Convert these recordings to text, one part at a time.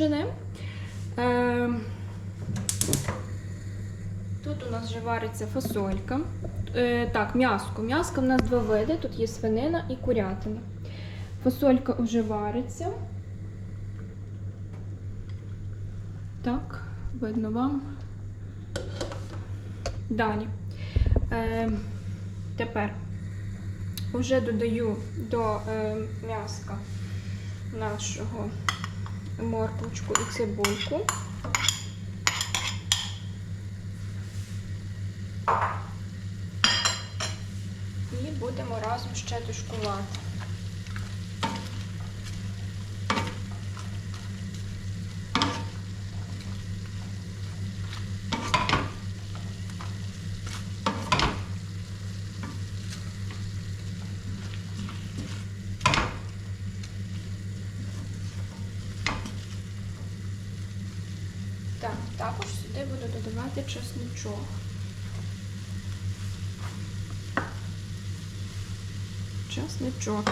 уже. Е, Тут у нас вже вариться фасолька. Е, так, м'яско. М'яско в нас два види. Тут є свинина і курятина. Фасолька вже вариться. Так, видно вам. Далі. Е, тепер вже додаю до е, м'яска нашого морквочку і цибульку. І будемо разом ще тушкувати. Так, також сюди буду додавати чесничок. Чесничок.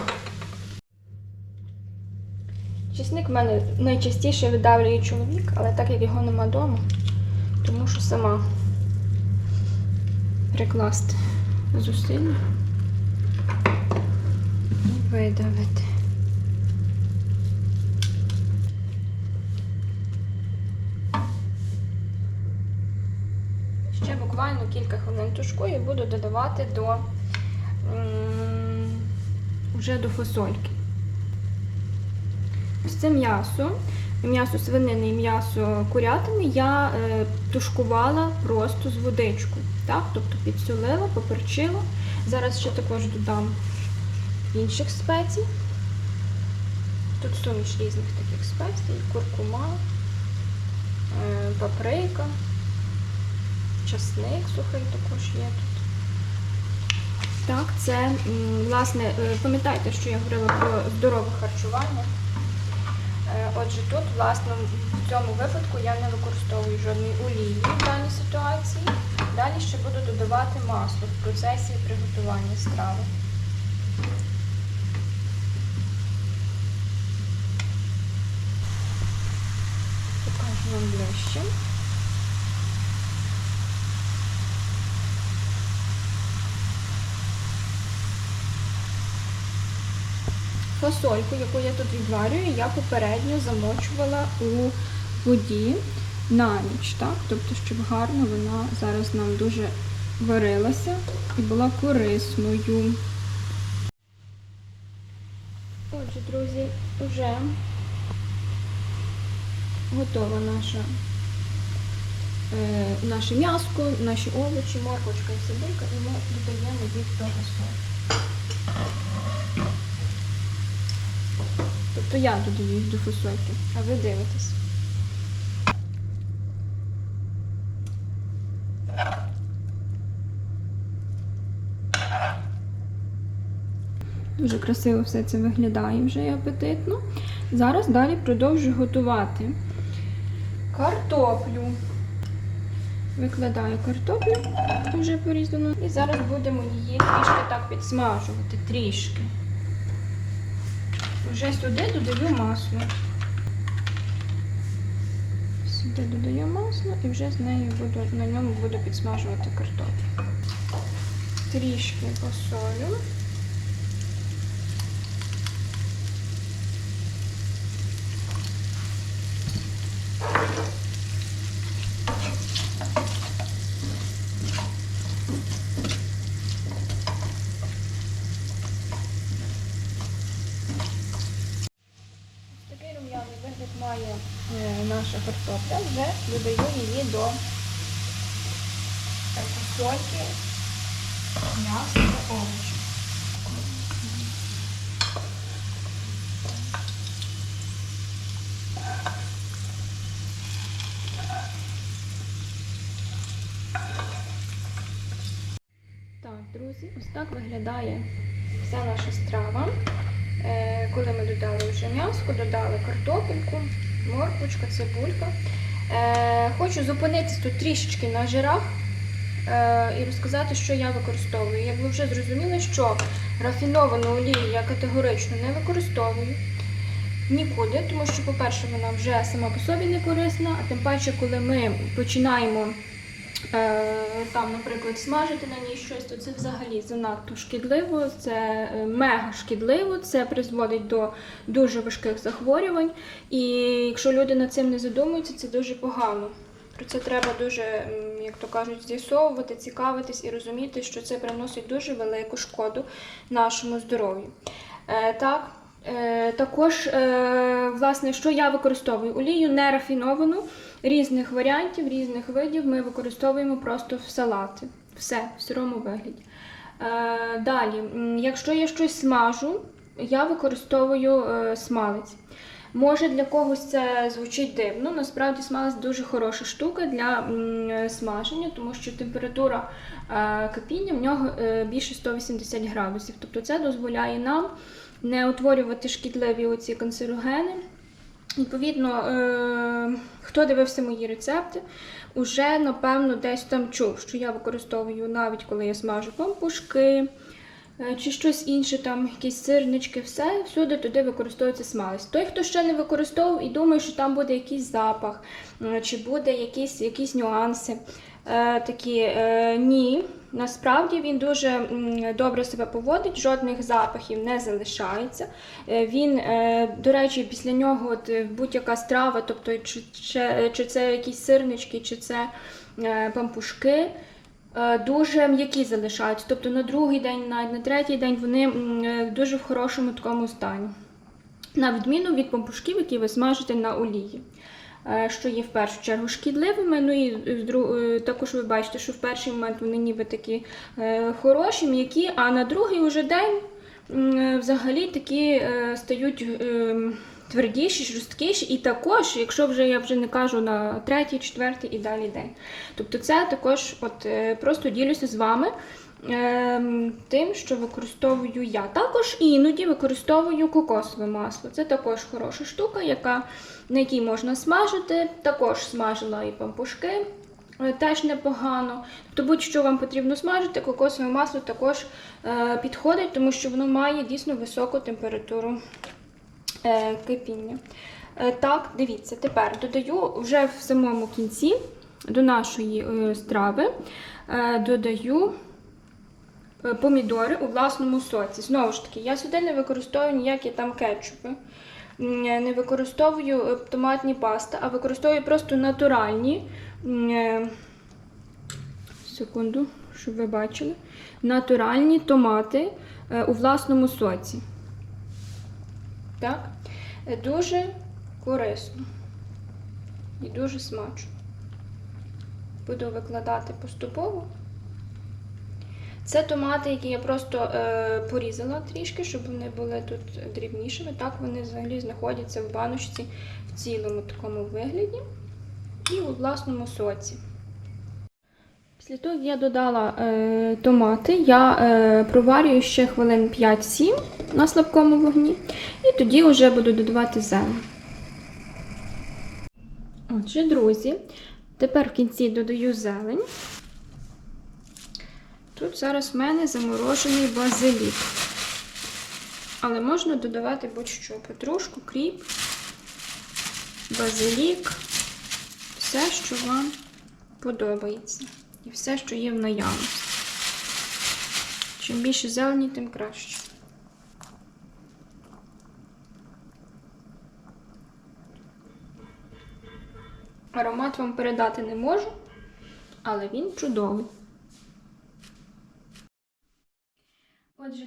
Чесник в мене найчастіше видавлює чоловік, але так як його нема вдома, то мушу сама прикласти зусилля і видавити. Ще буквально кілька хвилин тушкую і буду додавати до вже до фасольки. Ось це м'ясо, м'ясо свинини і м'ясо курятини я е, тушкувала просто з водичкою. Так? Тобто підсолила, поперчила. Зараз ще також додам інших спецій. Тут суміш різних таких спецій, куркума, е, паприка, часник сухий також є тут. Так, це, власне, е, пам'ятайте, що я говорила про здорове харчування. Е, Отже, тут, власне, в цьому випадку я не використовую жодної олії в даній ситуації. Далі ще буду додавати масло в процесі приготування страви. Покажу вам ближче. Фасольку, яку я тут відварюю, я попередньо замочувала у воді на ніч, так? Тобто, щоб гарно вона зараз нам дуже варилася і була корисною. Отже, друзі, вже готова наша, е, наше м'яско, наші овочі, морквочка і цибулька, і ми додаємо їх до фасолі. Тобто я додаю їх до фасольки, а ви дивитесь. Дуже красиво все це виглядає вже і апетитно. Зараз далі продовжую готувати картоплю. Викладаю картоплю вже порізану. І зараз будемо її трішки так підсмажувати. Трішки. Вже сюди додаю масло. Сюди додаю масло і вже з нею буду, на ньому буду підсмажувати картоплю. Трішки посолю. Вигляд має е, наша картопля. Вже додаю її до е, м'яса та овочів. Так, друзі, ось так виглядає вся наша страва. Е, Коли ми додали вже м'яско, додали картопельку, морквочка, цибулька. Е, Хочу зупинитися тут трішечки на жирах е, і розказати, що я використовую. Як ви вже зрозуміли, що рафіновану олію я категорично не використовую. нікуди, тому що, по-перше, вона вже сама по собі не корисна, а тим паче, коли ми починаємо там, наприклад, смажити на ній щось, то це взагалі занадто шкідливо, це е, мега шкідливо, це призводить до дуже важких захворювань. І якщо люди над цим не задумуються, це дуже погано. Про це треба дуже, як то кажуть, з'ясовувати, цікавитись і розуміти, що це приносить дуже велику шкоду нашому здоров'ю. Е, так, е, також, е, власне, що я використовую? Олію нерафіновану, різних варіантів, різних видів ми використовуємо просто в салати. Все, в сирому вигляді. Е, далі, якщо я щось смажу, я використовую е, смалець. Може для когось це звучить дивно. Насправді смалець дуже хороша штука для смаження, тому що температура е, кипіння в нього е, більше 180 градусів. Тобто це дозволяє нам не утворювати шкідливі оці канцерогени. Відповідно, е, хто дивився мої рецепти, уже напевно десь там чув, що я використовую навіть коли я смажу пампушки е, чи щось інше, там якісь сирнички, все, всюди туди використовується смалець. Той, хто ще не використовував і думає, що там буде якийсь запах, е, чи буде якісь, якісь нюанси. Такі ні, насправді він дуже добре себе поводить, жодних запахів не залишається. Е, він, е, до речі, після нього е, будь-яка страва, тобто чи, чи, чи це якісь сирнички, чи це пампушки. Дуже м'які залишаються. Тобто на другий день, навіть на третій день вони дуже в хорошому такому стані. На відміну від пампушків, які ви смажите на олії, що є в першу чергу шкідливими. Ну і дру- е, також ви бачите, що в перший момент вони ніби такі е, хороші, м'які, а на другий уже день е, взагалі такі е, стають е, твердіші, жорсткіші. І також, якщо вже я вже не кажу на третій, четвертий і далі день. Тобто це також от, е, просто ділюся з вами. Ем, Тим, що використовую я. Також іноді використовую кокосове масло. Це також хороша штука, яка, на якій можна смажити. Також смажила і пампушки, е, теж непогано. Тобто будь-що вам потрібно смажити, кокосове масло також е, підходить, тому що воно має дійсно високу температуру е, кипіння. Так, дивіться, тепер додаю вже в самому кінці до нашої страви додаю помідори у власному соці. Знову ж таки, я сюди не використовую ніякі там кетчупи, е, не використовую е, томатні пасти, а використовую просто натуральні. е, Секунду, щоб ви бачили. Натуральні томати е, у власному соці. Так? Е, Дуже корисно і дуже смачно. Буду викладати поступово. Це томати, які я просто е, порізала трішки, щоб вони були тут дрібнішими. Так вони взагалі знаходяться в баночці в цілому такому вигляді і у власному соці. Після того, як я додала е, томати, я е, проварюю ще хвилин 5-7 на слабкому вогні, і тоді вже буду додавати зелень. Отже, друзі, тепер в кінці додаю зелень. Тут зараз в мене заморожений базилік. Але можна додавати будь-що: петрушку, кріп, базилік, все, що вам подобається. І все, що є в наявності. Чим більше зелені, тим краще. Аромат вам передати не можу, але він чудовий. Отже,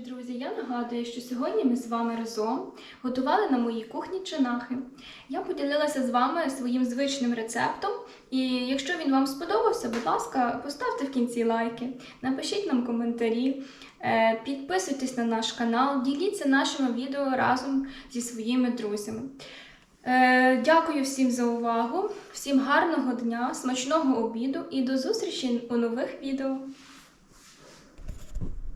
друзі, нагадую, що сьогодні ми з вами разом готували на моїй кухні чинахи. Я поділилася з вами своїм звичним рецептом, і якщо він вам сподобався, будь ласка, поставте в кінці лайки, напишіть нам коментарі, е, підписуйтесь на наш канал, діліться нашими відео разом зі своїми друзями. Е, Дякую всім за увагу, всім гарного дня, смачного обіду і до зустрічі у нових відео.